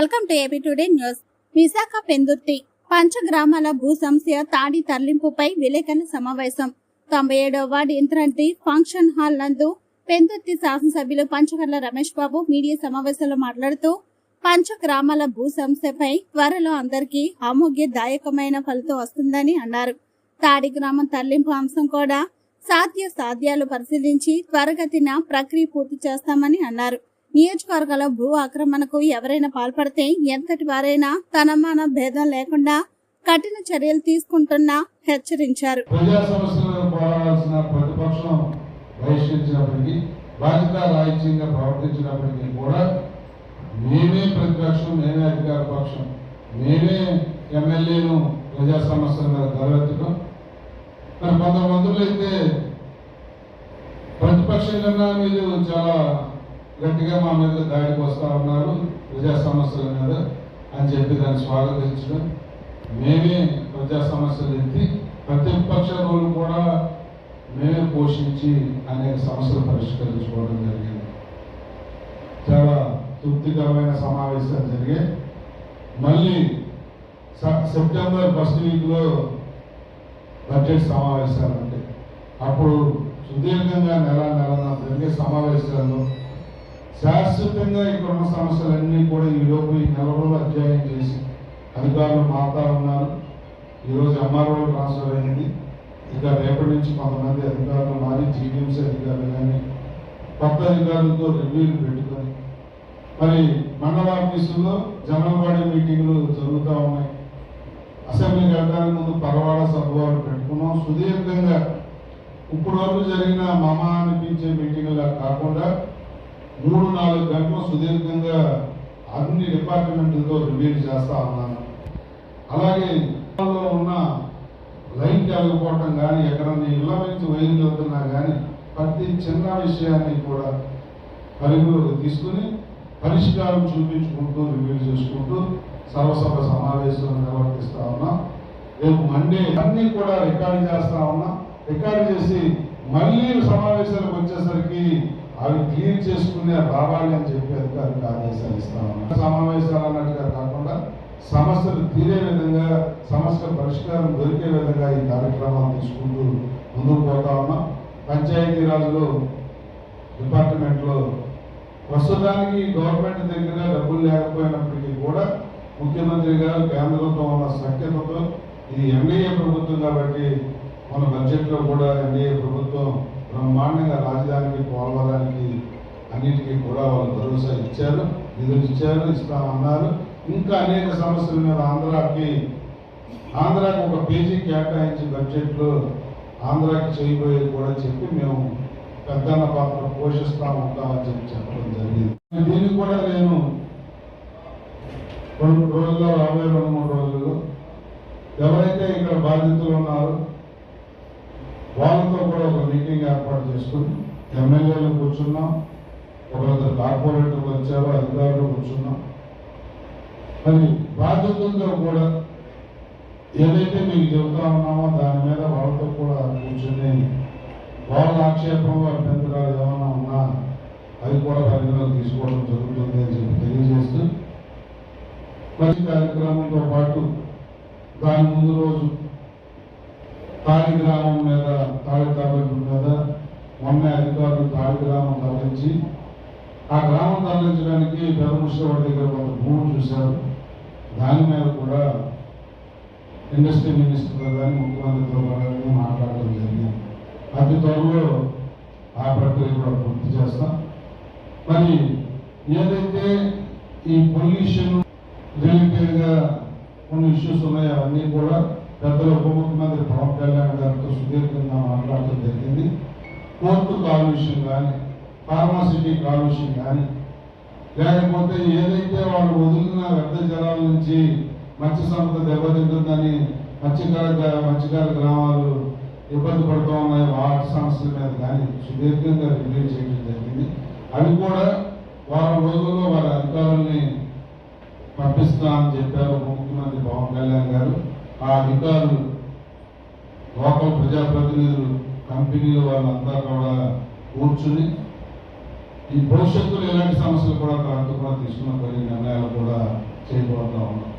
Welcome to AP today news. Visakha Pendurthi పంచగ్రామాల భూ సమస్య తాడి తరలింపుపై విలేకరుల సమావేశం. తొంభై ఏడవ వార్డు ఇంత్రంతి ఫంక్షన్ హాల్ నందు పెందుర్తి శాసనసభ్యులు పంచగర్ల రమేష్ బాబు మీడియా సమావేశంలో మాట్లాడుతూ పంచగ్రామాల భూ సమస్యపై త్వరలో అందరికీ ఆమోగ్యదాయకమైన ఫలితం వస్తుందని అన్నారు. తాడి గ్రామం తరలింపు అంశం కూడా సాధ్య సాధ్యాలు పరిశీలించి త్వరగతిన ప్రక్రియ పూర్తి చేస్తామని అన్నారు. నియోజకవర్గాల భూ ఆక్రమణకు ఎవరైనా పాల్పడితే ఎంతటి వారైనా తనమాన భేదం లేకుండా కఠిన చర్యలు తీసుకుంటున్నా హెచ్చరించారు. ప్రవర్తించినప్పటికీ కూడా మేమే ప్రతిపక్షం మేమే అధికార పక్షం మేమే ఎమ్మెల్యేను ప్రజా సమస్యల మీద గౌరవెత్తడం మరి కొంతమందులు అయితే ప్రతిపక్షం కన్నా మీరు చాలా గట్టిగా మా మీద దాడికి వస్తా ఉన్నారు ప్రజా సమస్యల మీద అని చెప్పి దాన్ని స్వాగతించడం. మేమే ప్రజా సమస్యలు ఎత్తి ప్రతిపక్ష రోల్ కూడా మేమే పోషించి అనేక సమస్యలు పరిష్కరించుకోవడం జరిగింది. చాలా తృప్తికరమైన సమావేశాలు జరిగాయి. మళ్ళీ స- సెప్టెంబర్ ఫస్ట్ వీక్లో బడ్జెట్ సమావేశాలు ఉంటాయి. అప్పుడు సుదీర్ఘంగా నెల నెల జరిగే సమావేశాలు శాశ్వతంగా ఇక్కడ ఉన్న సమస్యలన్నీ కూడా ఈలోపు ఈ నెల రోజులు అధ్యయనం చేసి అధికారులు మారుతా ఉన్నారు. ఈరోజు ఎంఆర్ఓ ట్రాన్స్ఫర్ అయింది. ఇక రేపటి నుంచి కొంతమంది అధికారులు మారి జీవీఎంసీ అధికారులు కానీ కొత్త అధికారులతో రివ్యూలు పెట్టుకొని మరి మండల ఆఫీసుల్లో జనరల్ మీటింగ్లు జరుగుతూ ఉన్నాయి. అసెంబ్లీకి వెళ్ళడానికి ముందు పరవాడ సభలు పెట్టుకున్నాం. సుదీర్ఘంగా ఇప్పుడు వరకు జరిగిన మమ అనిపించే మీటింగ్లా కాకుండా మూడు నాలుగు గంటలు సుదీర్ఘంగా అన్ని డిపార్ట్మెంట్లతో రివ్యూ చేస్తూ ఉన్నాను. అలాగే ఉన్న లైన్ కలగపోవటం కానీ ఎక్కడన్నా ఇళ్ళ నుంచి వైర్లు వెళ్తున్నా కానీ ప్రతి చిన్న విషయాన్ని కూడా పరిగణలోకి తీసుకుని పరిష్కారం చూపించుకుంటూ రివ్యూ చేసుకుంటూ సర్వసభ సమావేశాలు నిర్వర్తిస్తూ ఉన్నాం. రేపు మండే అన్ని కూడా రికార్డు చేస్తా ఉన్నాం. రికార్డు చేసి మళ్ళీ సమావేశాలకు వచ్చేసరికి అవి క్లియర్ చేసుకునే రావాలి అని చెప్పి అధికారులకు ఆదేశాలు ఇస్తా ఉన్నాం. సమావేశాలు అన్నట్టుగా కాకుండా సమస్యలు తీరే విధంగా సమస్య పరిష్కారం దొరికే విధంగా ఈ కార్యక్రమాలు తీసుకుంటూ ముందుకు పోతా ఉన్నాం. పంచాయతీరాజ్లో డిపార్ట్మెంట్లో ప్రస్తుతానికి గవర్నమెంట్ దగ్గర డబ్బులు లేకపోయినప్పటికీ కూడా ముఖ్యమంత్రి గారు కేంద్రంతో ఉన్న సఖ్యతతో ఇది ఎన్డీఏ ప్రభుత్వం కాబట్టి మన బడ్జెట్లో కూడా ఎన్డీఏ ప్రభుత్వం బ్రహ్మాండంగా రాజధానికి పోలవరానికి అన్నిటికీ కూడా వాళ్ళు భరోసా ఇచ్చారు నిధులు ఇచ్చారు ఇస్తామన్నారు ఇంకా అనేక సమస్యల మీద ఆంధ్రాకి ఆంధ్రాకి ఒక పేజీ కేటాయించి బడ్జెట్లో ఆంధ్రాకి చేయబోయే కూడా చెప్పి మేము పెద్దన్న పాత్ర పోషిస్తా ఉంటామని చెప్పి చెప్పడం జరిగింది. దీనికి కూడా నేను రెండు రోజుల్లో రాబోయే రెండు మూడు రోజుల్లో ఎవరైతే ఇక్కడ బాధితులు ఉన్నారో వాళ్ళతో కూడా ఒక మీటింగ్ ఏర్పాటు చేసుకుని ఎమ్మెల్యేలు కూర్చున్నాం ఒకరిద్దరు కార్పొరేటర్లు వచ్చారు అధికారులు కూర్చున్నాం. మరి బాధ్యతలతో కూడా ఏదైతే మీకు చెబుతా ఉన్నామో దాని మీద వాళ్ళతో కూడా కూర్చుని వాళ్ళ ఆక్షేపంలో అభ్యంతరాలు ఏమైనా ఉన్నా అది కూడా పరిగణలోకి తీసుకోవడం జరుగుతుంది అని చెప్పి తెలియజేస్తూ ప్రతి కార్యక్రమంతో పాటు దాని ముందు రోజు తాడి గ్రామం మీద తాడి తరలింపు మీద మొన్న అధికారులు తాడి గ్రామం తరలించి ఆ గ్రామం తరలించడానికి పెదముషవాడి దగ్గర కొంత భూమి చూశారు. దాని మీద కూడా ఇండస్ట్రీ మినిస్టర్ కానీ ముఖ్యమంత్రితో కానీ మాట్లాడడం జరిగింది. అతి త్వరలో ఆ ప్రక్రియ కూడా పూర్తి చేస్తాం. మరి ఏదైతే ఈ పొల్యూషన్ రిలేటెడ్గా కొన్ని ఇష్యూస్ ఉన్నాయో అవన్నీ కూడా పెద్దల ఉప ముఖ్యమంత్రి పవన్ కళ్యాణ్ గారితో సుదీర్ఘంగా మాట్లాడటం జరిగింది. కోర్టు కాలుష్యం కానీ ఫార్మాసిటీ కాలుష్యం కానీ లేకపోతే ఏదైతే వాళ్ళు వదిలిన వ్యర్థ జలాల నుంచి మత్స్య సంపద దెబ్బతింటుందని మత్స్యకార మత్స్యకార గ్రామాలు ఇబ్బంది పడుతూ ఉన్నాయి వాటి సమస్యల మీద కానీ సుదీర్ఘంగా రివ్యూ చేయడం జరిగింది. అవి కూడా వారం రోజుల్లో వారి అధికారుల్ని పంపిస్తామని చెప్పారు ముఖ్యమంత్రి పవన్ కళ్యాణ్ గారు. ఆ అధికారులు లోకల్ ప్రజాప్రతినిధులు కంపెనీలు వాళ్ళంతా కూడా కూర్చుని ఈ భవిష్యత్తులో ఎలాంటి సమస్యలు కూడా కరెక్ట్ కూడా తీసుకున్న కొన్ని నిర్ణయాలు కూడా చేయబోతా ఉన్నాం